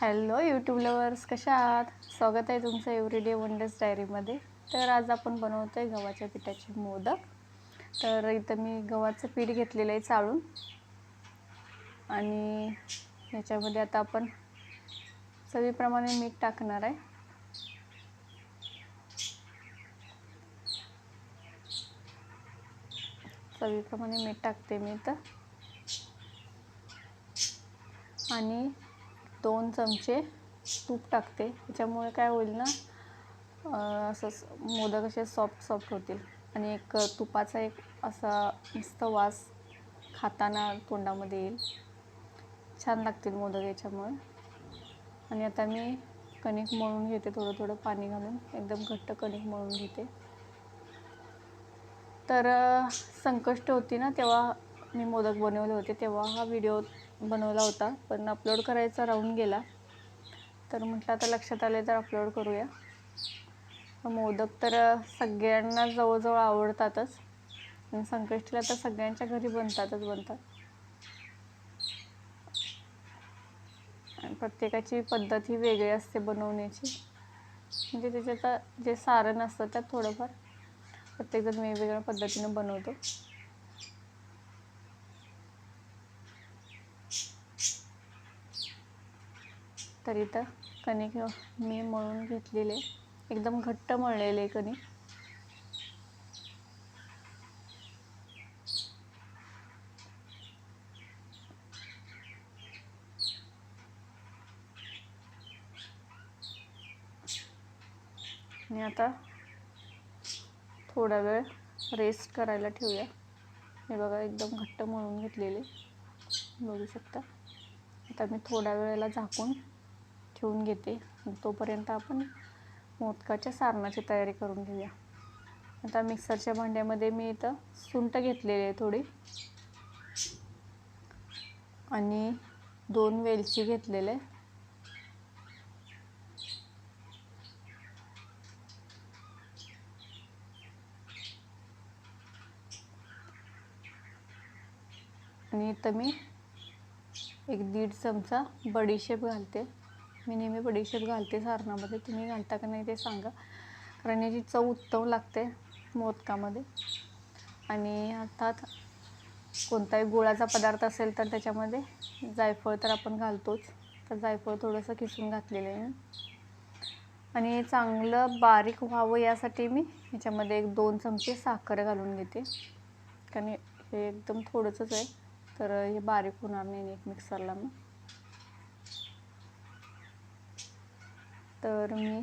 Hello YouTube lovers कशा आहात? स्वागत आहे तुमचं एव्हरीडे वंडर्स डायरीमध्ये तर आज आपण बनवतो आहे गव्हाच्या पिठाचे मोदक. तर इथं मी गव्हाचं पीठ घेतलेलं आहे चाळून. आणि याच्यामध्ये आता आपण चवीप्रमाणे मीठ टाकणार आहे. चवीप्रमाणे मीठ टाकते मी तर आणि दोन चमचे तूप टाकते. त्याच्यामुळे काय होईल ना असं मोदक असे सॉफ्ट सॉफ्ट होतील. आणि एक तुपाचा एक असा मस्त वास खाताना तोंडामध्ये येईल. छान लागतील मोदक याच्यामुळे. आणि आता मी कणिक मळून घेते थोडं थोडं पाणी घालून. एकदम घट्ट कणिक मळून घेते. तर संकष्ट होती ना तेव्हा मी मोदक बनवले होते. तेव्हा हा व्हिडिओ बनवला होता पण अपलोड करायचा राहून गेला. तर म्हटलं आता लक्षात आले तर अपलोड करूया. मोदक तर सगळ्यांना जवळजवळ आवडतातच आणि संकष्टीला तर सगळ्यांच्या घरी बनतातच बनतात. आणि प्रत्येकाची पद्धत ही वेगळी असते बनवण्याची. म्हणजे त्याच्यात जे सारण असतं त्यात थोडंफार प्रत्येकजण वेगवेगळ्या पद्धतीनं बनवतो. तर इथं कणिक मी मळून घेतलेले एकदम घट्ट मळलेले कणिक आणि आता थोडा वेळ रेस्ट करायला ठेवूया. हे बघा एकदम घट्ट मळून घेतलेले. बघू शकता. आता मी थोड्या वेळेला झाकून ठेवून घेते. तोपर्यंत आपण मोदकाच्या सारणाची तयारी करून घेऊया. आता मिक्सरच्या भांड्यामध्ये मी इथं सुंट घेतलेली आहे थोडी. आणि दोन वेलची घेतलेले. आणि इथं मी एक दीड चमचा बडीशेप घालते. मी नेहमी बडीशेप घालते सारणामध्ये. तुम्ही घालता का नाही ते सांगा. कारण याची चव उत्तम लागते मोदकामध्ये. आणि अर्थात कोणताही गुळाचा पदार्थ असेल तर त्याच्यामध्ये जायफळ तर आपण घालतोच. तर जायफळ थोडंसं किसून घातलेलं आहे आणि चांगलं बारीक व्हावं यासाठी मी ह्याच्यामध्ये एक दोन चमचे साखर घालून घेते. कारण हे एकदम थोडंसंच आहे. तर हे बारीक होणार नाही एक मिक्सरला मग. तर मी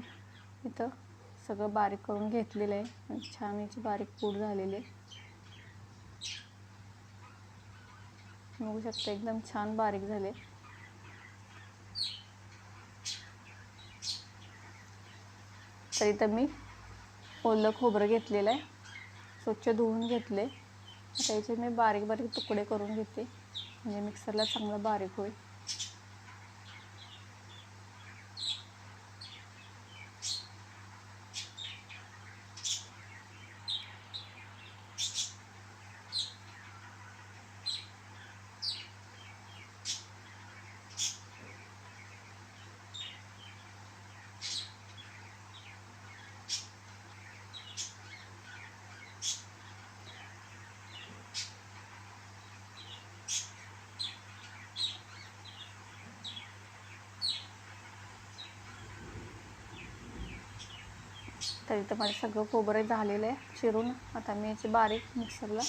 इथं सगळं बारीक करून घेतलेलं आहे. छान याची बारीक पूड झालेली आहे. बघू शकता एकदम छान बारीक झाले. तर इथं मी ओलं खोबरं घेतलेलं आहे. स्वच्छ धुवून घेतले त्याचे मी बारीक बारीक तुकडे करून घेते. म्हणजे मिक्सरला चांगलं बारीक होईल. तर इथं माझं सगळं खोबरं झालेलं आहे चिरून. आता मी याची बारीक मिक्सरला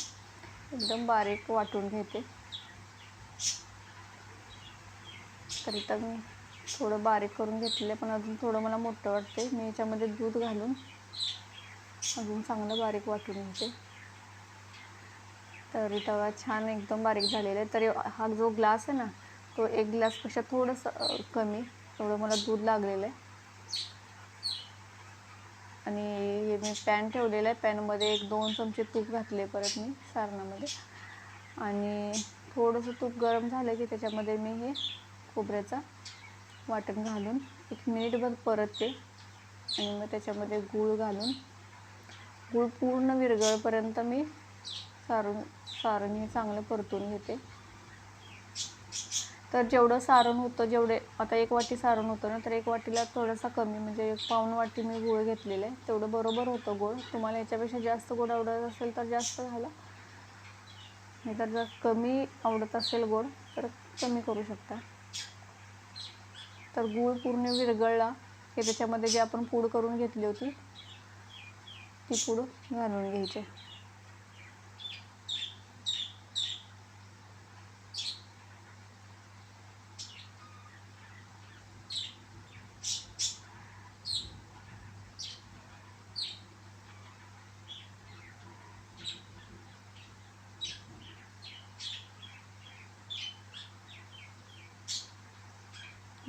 एकदम बारीक वाटून घेते. तर इथं मी थोडं बारीक करून घेतलेलं आहे पण अजून थोडं मला मोठं वाटते मी याच्यामध्ये दूध घालून अजून चांगलं बारीक वाटून घेते. तर तवा छान एकदम बारीक झालेला आहे. तरी हा जो ग्लास आहे ना तो एक ग्लासपेक्षा थोडंसं कमी. तेवढं मला दूध लागलेलं आहे. आणि हे मी पॅन ठेवलेलं आहे. पॅनमध्ये एक दोन चमचे तूप घातले परत मी सारणामध्ये. आणि थोडंसं तूप गरम झालं की त्याच्यामध्ये मी हे खोबऱ्याचा वाटण घालून एक मिनिटभर परतते. आणि मग त्याच्यामध्ये गूळ घालून गूळ पूर्ण विरगळपर्यंत मी सारून सारण हे चांगलं परतून घेते. तर जेवढं सारण होतं जेवढे आता एक वाटी सारण होतं ना तर एक वाटीला थोडासा कमी म्हणजे एक पाऊण वाटी मी गुळ घेतलेलं आहे. तेवढं बरोबर होतं गोड तुम्हाला याच्यापेक्षा जास्त गोड आवडत असेल तर जास्त घाला. नाही तर जर कमी आवडत असेल गोड तर कमी करू शकता. तर गूळ पूर्ण विरघळला की त्याच्यामध्ये जे आपण पूड करून घेतली होती ती पूड घालून घ्यायची.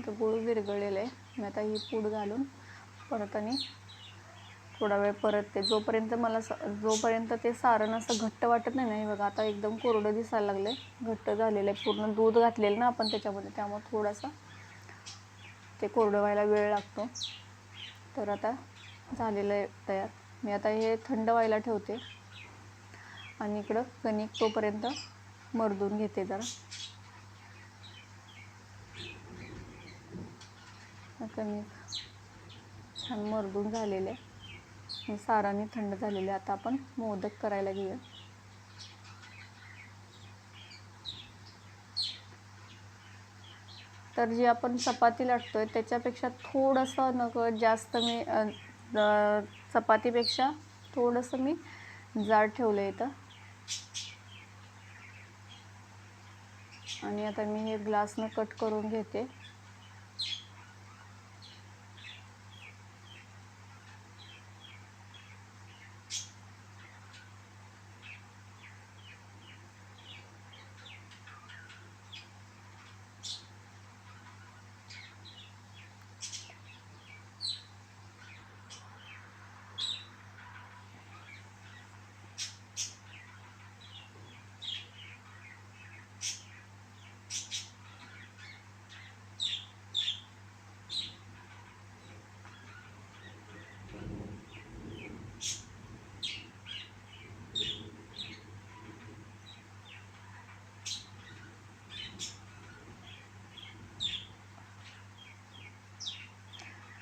आता गूळ विरघळलेलं आहे. मी आता ही पूड घालून परत आणि थोडा वेळ परत ते जोपर्यंत मला स जोपर्यंत ते सारण असं घट्ट वाटत नाही ना बघा आता एकदम कोरडं दिसायला लागलं आहे घट्ट झालेलं आहे. पूर्ण दूध घातलेलं ना आपण त्याच्यामध्ये त्यामुळे थोडासा ते कोरडं व्हायला वेळ लागतो. तर आता झालेलं आहे तयार. मी आता हे थंड व्हायला ठेवते. आणि इकडं कणिक तोपर्यंत मर्दून घेते जरा. कणिक छान मरदून झालेले. साराने थंड झालेले. आता आपण मोदक करायला घेऊया. तर जी आपण चपाती लाटतोय त्याच्यापेक्षा थोडंसं नकळत जास्त मी चपातीपेक्षा थोडंसं मी जाड ठेवलं इथं. आणि आता मी हे ग्लासनं कट करून घेते.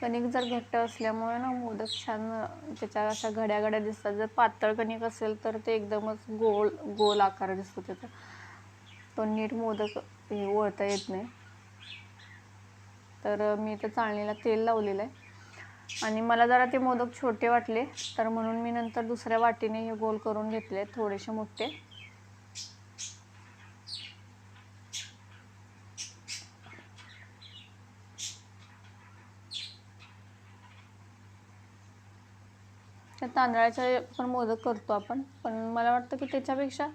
कणिक जर घट्ट असल्यामुळे ना मोदक छान त्याच्या अशा घड्या घड्या दिसतात. जर पातळ कणिक असेल तर ते एकदमच गोल गोल आकार दिसतो त्याचा. तो नीट मोदक हे वळता येत नाही. तर मी इथं चाळणीला तेल लावलेलं आहे. आणि मला जरा ते मोदक छोटे वाटले तर म्हणून मी नंतर दुसऱ्या वाटीने हे गोल करून घेतले थोडेसे मोठे. तांदळाचे पण मोदक करतो आपण. पण मला वाटतं की त्याच्यापेक्षा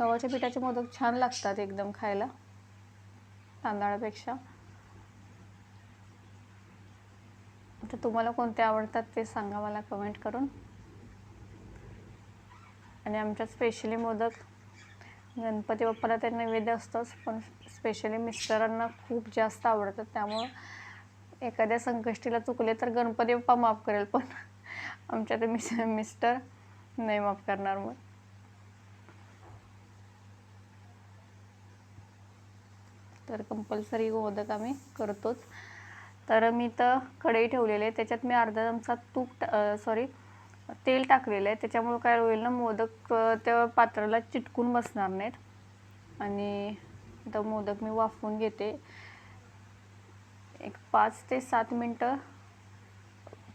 गव्हाच्या पिठाचे मोदक छान लागतात एकदम खायला. तांदळापेक्षा. तर तुम्हाला कोणते आवडतात ते सांगा मला कमेंट करून. आणि आमच्यात स्पेशली मोदक गणपती बाप्पाला तर नैवेद्य असतोच पण स्पेशली मिस्टरांना खूप जास्त आवडतात. त्यामुळं एखाद्या संकष्टीला चुकले तर गणपती बाप्पा माफ करेल पण. आमच्या ते मिस मिस्टर नाही माफ करणार मग तर कंपल्सरी मोदक आम्ही करतोच. तर मी तर कढई ठेवलेली आहे. त्याच्यात मी अर्धा चमचा तूप सॉरी तेल टाकलेलं आहे. त्याच्यामुळं काय होईल ना मोदक त्या पात्राला चिटकून बसणार नाहीत. आणि आता मोदक मी वाफवून घेते. एक पाच ते सात मिनटं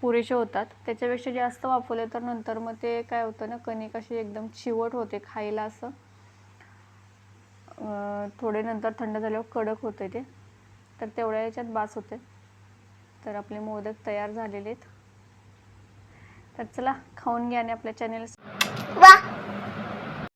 पुरेसे होतात. त्याच्यापेक्षा जास्त वापरले तर नंतर मग ते काय होतं ना कणिक अशी एकदम चिवट होते खायला असं. थोडे नंतर थंड झाल्यावर कडक होते ते. तर तेवढ्या याच्यात बास होते तर आपले मोदक तयार झालेले आहेत. तर चला खाऊन घ्या आणि आपल्या चॅनेल वा!